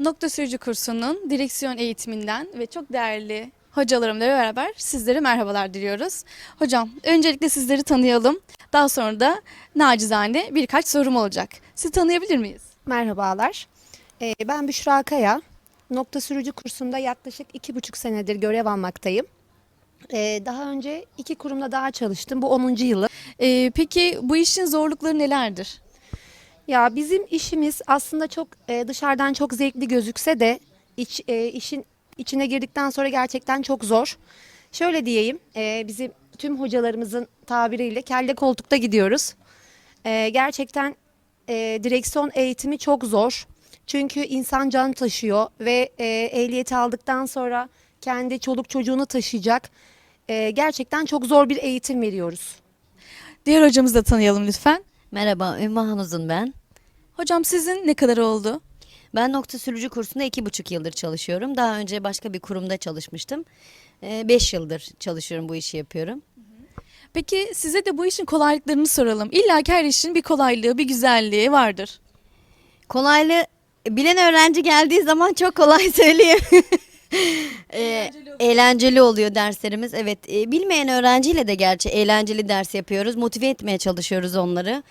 Nokta Sürücü kursunun direksiyon eğitiminden ve çok değerli hocalarımla beraber sizlere merhabalar diliyoruz. Hocam öncelikle sizleri tanıyalım. Daha sonra da nacizane birkaç sorum olacak. Sizi tanıyabilir miyiz? Merhabalar. Ee, ben Büşra Kaya. Nokta sürücü kursunda yaklaşık iki buçuk senedir görev almaktayım. Ee, daha önce iki kurumda daha çalıştım. Bu 10. yılı. Ee, peki bu işin zorlukları nelerdir? Ya bizim işimiz aslında çok e, dışarıdan çok zevkli gözükse de iç, e, işin içine girdikten sonra gerçekten çok zor. Şöyle diyeyim, e, bizim tüm hocalarımızın tabiriyle kelle koltukta gidiyoruz. E, gerçekten e, direksiyon eğitimi çok zor. Çünkü insan can taşıyor ve e, ehliyeti aldıktan sonra kendi çoluk çocuğunu taşıyacak. E, gerçekten çok zor bir eğitim veriyoruz. Diğer hocamızı da tanıyalım lütfen. Merhaba, Ümmü Hanuz'un ben. Hocam sizin ne kadar oldu? Ben nokta sürücü kursunda iki buçuk yıldır çalışıyorum. Daha önce başka bir kurumda çalışmıştım. Ee, beş yıldır çalışıyorum, bu işi yapıyorum. Peki size de bu işin kolaylıklarını soralım. İlla ki her işin bir kolaylığı, bir güzelliği vardır. Kolaylı, bilen öğrenci geldiği zaman çok kolay söyleyeyim. Ee, eğlenceli oluyor derslerimiz. Evet, e, bilmeyen öğrenciyle de gerçi eğlenceli ders yapıyoruz. Motive etmeye çalışıyoruz onları.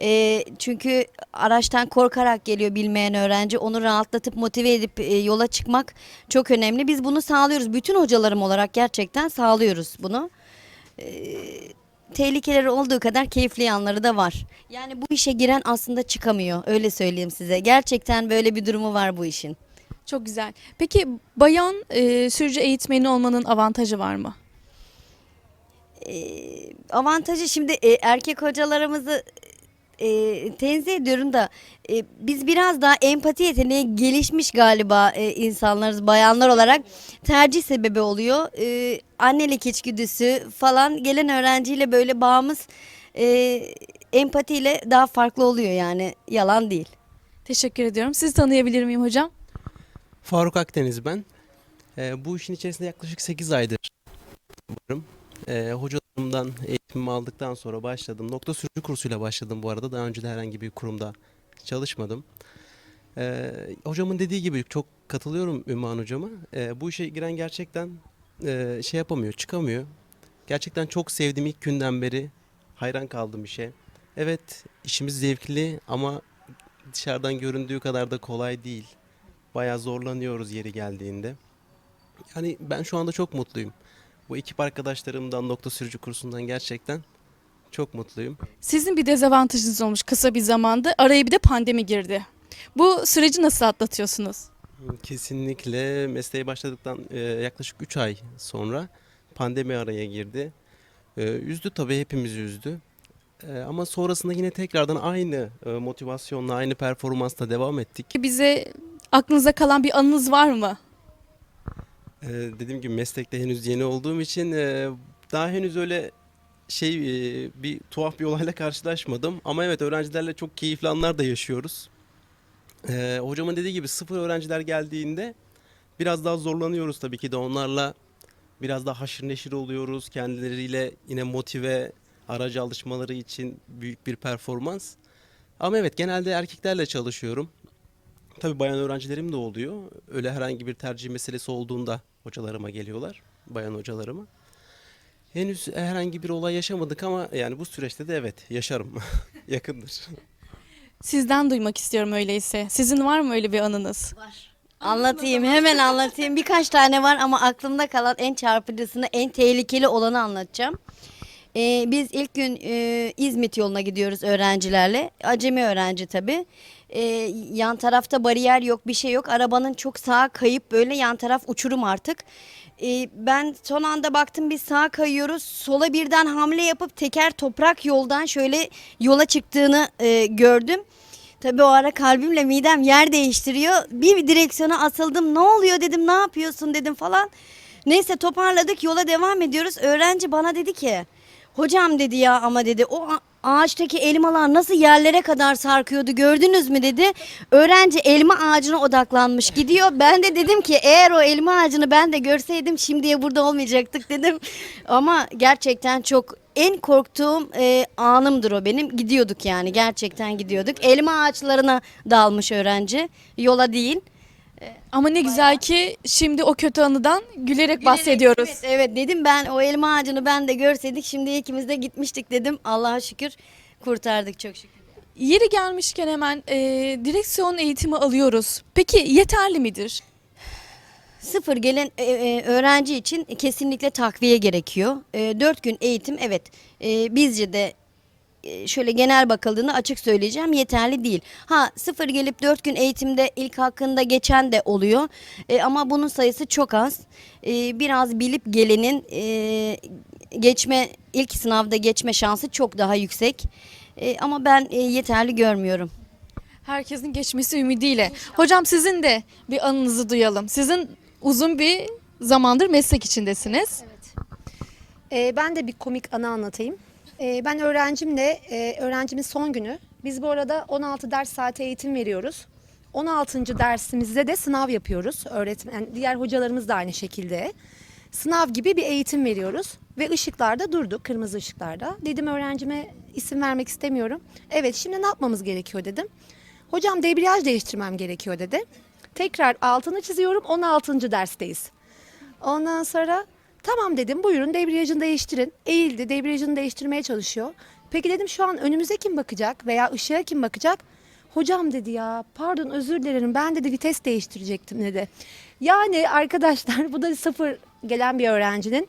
E, çünkü araçtan korkarak geliyor bilmeyen öğrenci. Onu rahatlatıp motive edip e, yola çıkmak çok önemli. Biz bunu sağlıyoruz. Bütün hocalarım olarak gerçekten sağlıyoruz bunu. E, tehlikeleri olduğu kadar keyifli yanları da var. Yani bu işe giren aslında çıkamıyor. Öyle söyleyeyim size. Gerçekten böyle bir durumu var bu işin. Çok güzel. Peki bayan e, sürücü eğitmeni olmanın avantajı var mı? Ee, avantajı şimdi e, erkek hocalarımızı e, tenzih ediyorum da e, biz biraz daha empati yeteneği gelişmiş galiba e, insanlarız bayanlar olarak tercih sebebi oluyor. E, annelik içgüdüsü falan gelen öğrenciyle böyle bağımız e, empatiyle daha farklı oluyor yani yalan değil. Teşekkür ediyorum. Sizi tanıyabilir miyim hocam? Faruk Akdeniz ben. Ee, bu işin içerisinde yaklaşık 8 aydır varım. Ee, hocalarımdan eğitimimi aldıktan sonra başladım. Nokta sürücü kursuyla başladım bu arada. Daha önce de herhangi bir kurumda çalışmadım. Ee, hocamın dediği gibi çok katılıyorum Ümmühan hocama. Ee, bu işe giren gerçekten e, şey yapamıyor, çıkamıyor. Gerçekten çok sevdim ilk günden beri. Hayran kaldım işe. Evet işimiz zevkli ama dışarıdan göründüğü kadar da kolay değil. Bayağı zorlanıyoruz yeri geldiğinde. Yani ben şu anda çok mutluyum. Bu ekip arkadaşlarımdan nokta sürücü kursundan gerçekten çok mutluyum. Sizin bir dezavantajınız olmuş kısa bir zamanda. Araya bir de pandemi girdi. Bu süreci nasıl atlatıyorsunuz? Kesinlikle mesleğe başladıktan e, yaklaşık 3 ay sonra pandemi araya girdi. E, üzdü tabii hepimizi üzdü. E, ama sonrasında yine tekrardan aynı motivasyonla, aynı performansla devam ettik. Bize aklınıza kalan bir anınız var mı? Ee, dediğim gibi meslekte henüz yeni olduğum için e, daha henüz öyle şey e, bir tuhaf bir olayla karşılaşmadım. Ama evet öğrencilerle çok keyifli anlar da yaşıyoruz. Ee, hocamın dediği gibi sıfır öğrenciler geldiğinde biraz daha zorlanıyoruz tabii ki de onlarla biraz daha haşır neşir oluyoruz. Kendileriyle yine motive araca alışmaları için büyük bir performans. Ama evet genelde erkeklerle çalışıyorum. Tabii bayan öğrencilerim de oluyor. Öyle herhangi bir tercih meselesi olduğunda hocalarıma geliyorlar. Bayan hocalarıma. Henüz herhangi bir olay yaşamadık ama yani bu süreçte de evet yaşarım. Yakındır. Sizden duymak istiyorum öyleyse. Sizin var mı öyle bir anınız? Anlatayım hemen anlatayım. Birkaç tane var ama aklımda kalan en çarpıcısını, en tehlikeli olanı anlatacağım. Ee, biz ilk gün e, İzmit yoluna gidiyoruz öğrencilerle. Acemi öğrenci tabii. Ee, yan tarafta bariyer yok, bir şey yok. Arabanın çok sağa kayıp böyle yan taraf uçurum artık. Ee, ben son anda baktım biz sağa kayıyoruz. Sola birden hamle yapıp teker toprak yoldan şöyle yola çıktığını e, gördüm. Tabii o ara kalbimle midem yer değiştiriyor. Bir direksiyona asıldım. Ne oluyor dedim. Ne yapıyorsun dedim falan. Neyse toparladık. Yola devam ediyoruz. Öğrenci bana dedi ki Hocam dedi ya ama dedi o ağaçtaki elmalar nasıl yerlere kadar sarkıyordu gördünüz mü dedi. Öğrenci elma ağacına odaklanmış gidiyor. Ben de dedim ki eğer o elma ağacını ben de görseydim şimdiye burada olmayacaktık dedim. Ama gerçekten çok en korktuğum e, anımdır o benim. Gidiyorduk yani gerçekten gidiyorduk. Elma ağaçlarına dalmış öğrenci yola değil. Ama ne güzel ki şimdi o kötü anıdan gülerek bahsediyoruz. Evet, evet dedim ben o elma ağacını ben de görseydik şimdi ikimiz de gitmiştik dedim. Allah'a şükür kurtardık çok şükür. Yeri gelmişken hemen e, direksiyon eğitimi alıyoruz. Peki yeterli midir? Sıfır gelen e, e, öğrenci için kesinlikle takviye gerekiyor. E, Dört gün eğitim evet e, bizce de şöyle genel bakıldığında açık söyleyeceğim yeterli değil. Ha sıfır gelip dört gün eğitimde ilk hakkında geçen de oluyor E, ama bunun sayısı çok az. E, biraz bilip gelenin e, geçme ilk sınavda geçme şansı çok daha yüksek. E, ama ben e, yeterli görmüyorum. Herkesin geçmesi ümidiyle. Hocam sizin de bir anınızı duyalım. Sizin uzun bir zamandır meslek içindesiniz. Ee, ben de bir komik anı anlatayım. Ee, ben öğrencimle, e, öğrencimin son günü. Biz bu arada 16 ders saati eğitim veriyoruz. 16. dersimizde de sınav yapıyoruz. Öğretmen, diğer hocalarımız da aynı şekilde. Sınav gibi bir eğitim veriyoruz. Ve ışıklarda durduk, kırmızı ışıklarda. Dedim öğrencime isim vermek istemiyorum. Evet şimdi ne yapmamız gerekiyor dedim. Hocam debriyaj değiştirmem gerekiyor dedi. Tekrar altını çiziyorum 16. dersteyiz. Ondan sonra tamam dedim buyurun debriyajını değiştirin. Eğildi debriyajını değiştirmeye çalışıyor. Peki dedim şu an önümüze kim bakacak veya ışığa kim bakacak? Hocam dedi ya pardon özür dilerim ben dedi vites değiştirecektim dedi. Yani arkadaşlar bu da sıfır gelen bir öğrencinin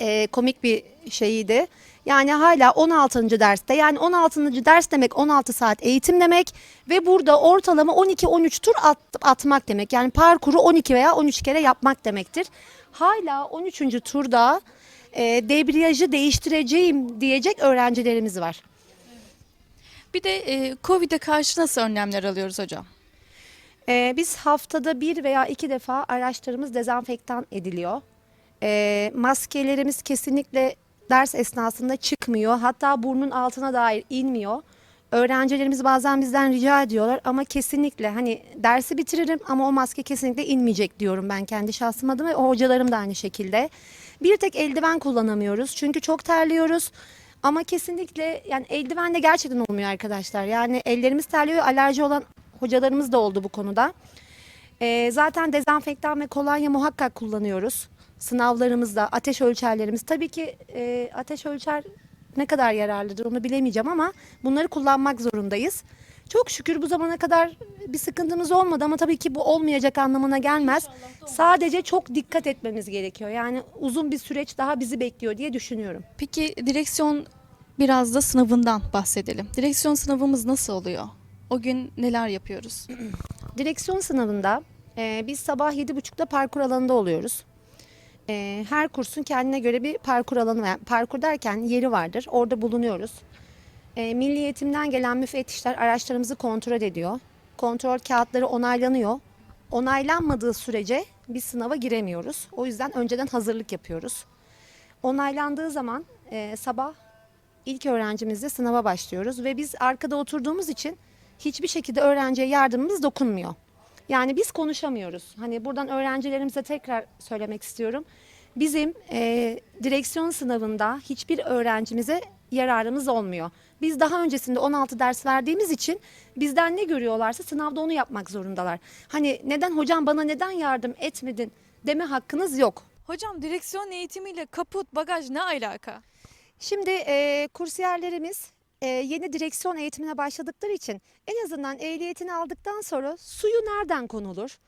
e, komik bir şeyiydi. Yani hala 16. derste yani 16. ders demek 16 saat eğitim demek ve burada ortalama 12-13 tur at, atmak demek. Yani parkuru 12 veya 13 kere yapmak demektir. Hala 13. turda e, debriyajı değiştireceğim diyecek öğrencilerimiz var. Bir de e, Covid'e karşı nasıl önlemler alıyoruz hocam? Ee, biz haftada bir veya iki defa araçlarımız dezenfektan ediliyor. Ee, maskelerimiz kesinlikle ders esnasında çıkmıyor. Hatta burnun altına dair inmiyor. Öğrencilerimiz bazen bizden rica ediyorlar ama kesinlikle hani dersi bitiririm ama o maske kesinlikle inmeyecek diyorum ben kendi şahsım adıma o hocalarım da aynı şekilde. Bir tek eldiven kullanamıyoruz çünkü çok terliyoruz. Ama kesinlikle yani eldivenle gerçekten olmuyor arkadaşlar. Yani ellerimiz terliyor alerji olan hocalarımız da oldu bu konuda. Ee, zaten dezenfektan ve kolonya muhakkak kullanıyoruz. Sınavlarımızda ateş ölçerlerimiz tabii ki e, ateş ölçer ne kadar yararlıdır onu bilemeyeceğim ama bunları kullanmak zorundayız. Çok şükür bu zamana kadar bir sıkıntımız olmadı ama tabii ki bu olmayacak anlamına gelmez. Sadece çok dikkat etmemiz gerekiyor. Yani uzun bir süreç daha bizi bekliyor diye düşünüyorum. Peki direksiyon biraz da sınavından bahsedelim. Direksiyon sınavımız nasıl oluyor? O gün neler yapıyoruz? Direksiyon sınavında e, biz sabah 7.30'da parkur alanında oluyoruz. E, her kursun kendine göre bir parkur alanı var. Parkur derken yeri vardır. Orada bulunuyoruz. E, Milli Eğitim'den gelen müfettişler araçlarımızı kontrol ediyor. Kontrol kağıtları onaylanıyor. Onaylanmadığı sürece biz sınava giremiyoruz. O yüzden önceden hazırlık yapıyoruz. Onaylandığı zaman e, sabah ilk öğrencimizle sınava başlıyoruz ve biz arkada oturduğumuz için hiçbir şekilde öğrenciye yardımımız dokunmuyor. Yani biz konuşamıyoruz. Hani buradan öğrencilerimize tekrar söylemek istiyorum. Bizim e, direksiyon sınavında hiçbir öğrencimize yararımız olmuyor. Biz daha öncesinde 16 ders verdiğimiz için bizden ne görüyorlarsa sınavda onu yapmak zorundalar. Hani neden hocam bana neden yardım etmedin deme hakkınız yok. Hocam direksiyon eğitimiyle kaput, bagaj ne alaka? Şimdi e, kursiyerlerimiz e, yeni direksiyon eğitimine başladıkları için en azından ehliyetini aldıktan sonra suyu nereden konulur?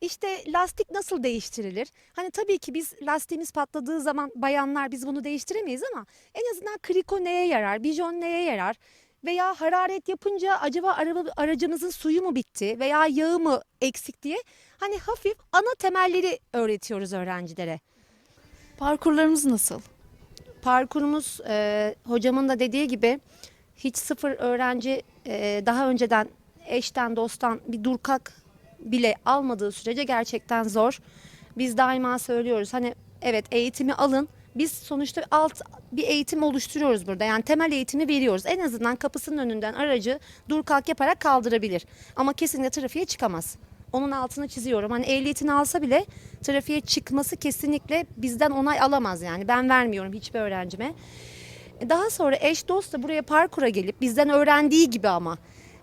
İşte lastik nasıl değiştirilir? Hani tabii ki biz lastiğimiz patladığı zaman bayanlar biz bunu değiştiremeyiz ama en azından kriko neye yarar, bijon neye yarar? Veya hararet yapınca acaba araba, aracımızın suyu mu bitti veya yağı mı eksik diye hani hafif ana temelleri öğretiyoruz öğrencilere. Parkurlarımız nasıl? parkurumuz e, hocamın da dediği gibi hiç sıfır öğrenci e, daha önceden eşten dosttan bir durkak bile almadığı sürece gerçekten zor. Biz daima söylüyoruz hani evet eğitimi alın. Biz sonuçta alt bir eğitim oluşturuyoruz burada. Yani temel eğitimi veriyoruz. En azından kapısının önünden aracı dur kalk yaparak kaldırabilir. Ama kesinlikle trafiğe çıkamaz. Onun altını çiziyorum. Hani ehliyetini alsa bile trafiğe çıkması kesinlikle bizden onay alamaz yani. Ben vermiyorum hiçbir öğrencime. Daha sonra eş dost da buraya parkura gelip bizden öğrendiği gibi ama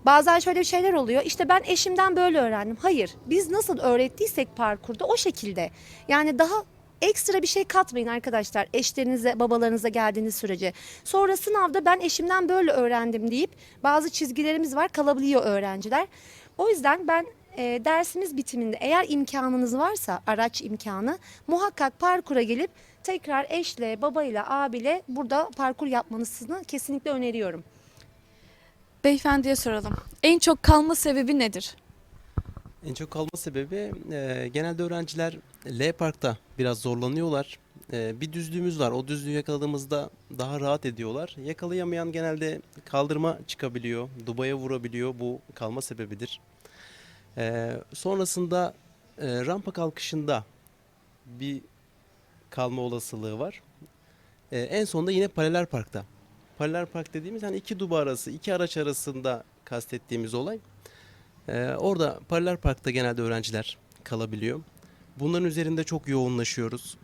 Bazen şöyle şeyler oluyor. İşte ben eşimden böyle öğrendim. Hayır. Biz nasıl öğrettiysek parkurda o şekilde. Yani daha ekstra bir şey katmayın arkadaşlar. Eşlerinize, babalarınıza geldiğiniz sürece. Sonra sınavda ben eşimden böyle öğrendim deyip bazı çizgilerimiz var kalabiliyor öğrenciler. O yüzden ben e, dersimiz bitiminde eğer imkanınız varsa araç imkanı muhakkak parkura gelip tekrar eşle, babayla, abiyle burada parkur yapmanızını kesinlikle öneriyorum. Beyefendiye soralım. En çok kalma sebebi nedir? En çok kalma sebebi e, genelde öğrenciler L Park'ta biraz zorlanıyorlar. E, bir düzlüğümüz var. O düzlüğü yakaladığımızda daha rahat ediyorlar. Yakalayamayan genelde kaldırıma çıkabiliyor, dubaya vurabiliyor. Bu kalma sebebidir. E, sonrasında e, rampa kalkışında bir kalma olasılığı var. E, en sonunda yine paralel parkta. Paralel park dediğimiz hani iki duba arası, iki araç arasında kastettiğimiz olay. Ee, orada paralel parkta genelde öğrenciler kalabiliyor. Bunların üzerinde çok yoğunlaşıyoruz.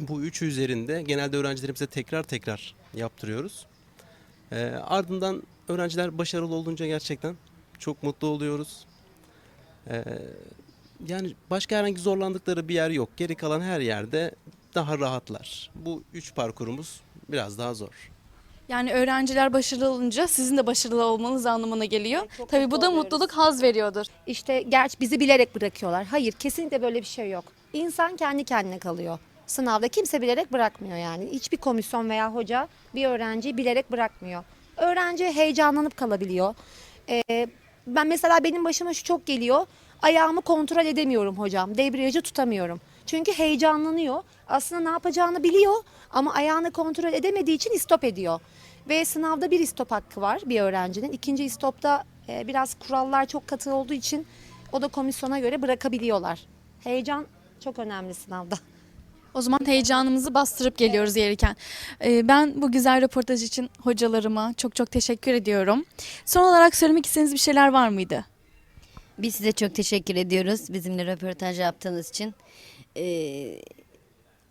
Bu üçü üzerinde genelde öğrencilerimize tekrar tekrar yaptırıyoruz. Ee, ardından öğrenciler başarılı olunca gerçekten çok mutlu oluyoruz. Ee, yani başka herhangi zorlandıkları bir yer yok. Geri kalan her yerde daha rahatlar. Bu üç parkurumuz biraz daha zor. Yani öğrenciler başarılı olunca sizin de başarılı olmanız anlamına geliyor. Tabii bu da mutluluk, haz veriyordur. İşte gerçi bizi bilerek bırakıyorlar. Hayır kesinlikle böyle bir şey yok. İnsan kendi kendine kalıyor. Sınavda kimse bilerek bırakmıyor yani. Hiçbir komisyon veya hoca bir öğrenciyi bilerek bırakmıyor. Öğrenci heyecanlanıp kalabiliyor. Ee, ben mesela benim başıma şu çok geliyor. Ayağımı kontrol edemiyorum hocam. Debriyajı tutamıyorum. Çünkü heyecanlanıyor. Aslında ne yapacağını biliyor ama ayağını kontrol edemediği için istop ediyor. Ve sınavda bir istop hakkı var bir öğrencinin. İkinci istopta e, biraz kurallar çok katı olduğu için o da komisyona göre bırakabiliyorlar. Heyecan çok önemli sınavda. O zaman heyecanımızı bastırıp geliyoruz gelirken. Ee, ben bu güzel röportaj için hocalarıma çok çok teşekkür ediyorum. Son olarak söylemek istediğiniz bir şeyler var mıydı? Biz size çok teşekkür ediyoruz bizimle röportaj yaptığınız için. Ee,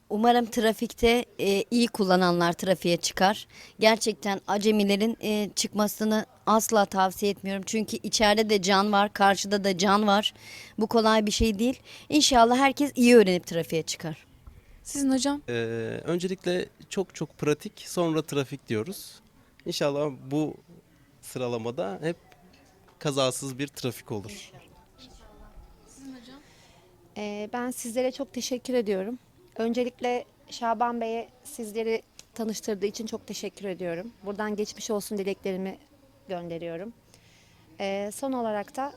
umarım trafikte e, iyi kullananlar trafiğe çıkar. Gerçekten acemilerin e, çıkmasını asla tavsiye etmiyorum. Çünkü içeride de can var, karşıda da can var. Bu kolay bir şey değil. İnşallah herkes iyi öğrenip trafiğe çıkar. Sizin hocam? Ee, öncelikle çok çok pratik sonra trafik diyoruz. İnşallah bu sıralamada hep kazasız bir trafik olur. Ee, ben sizlere çok teşekkür ediyorum. Öncelikle Şaban Bey'e sizleri tanıştırdığı için çok teşekkür ediyorum. Buradan geçmiş olsun dileklerimi gönderiyorum. Ee, son olarak da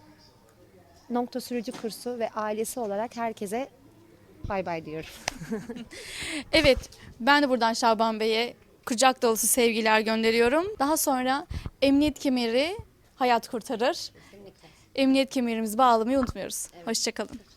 nokta sürücü kursu ve ailesi olarak herkese bay bay diyorum. Evet, ben de buradan Şaban Bey'e kucak dolusu sevgiler gönderiyorum. Daha sonra emniyet kemeri hayat kurtarır. Emniyet kemerimizi bağlamayı unutmuyoruz. Hoşçakalın.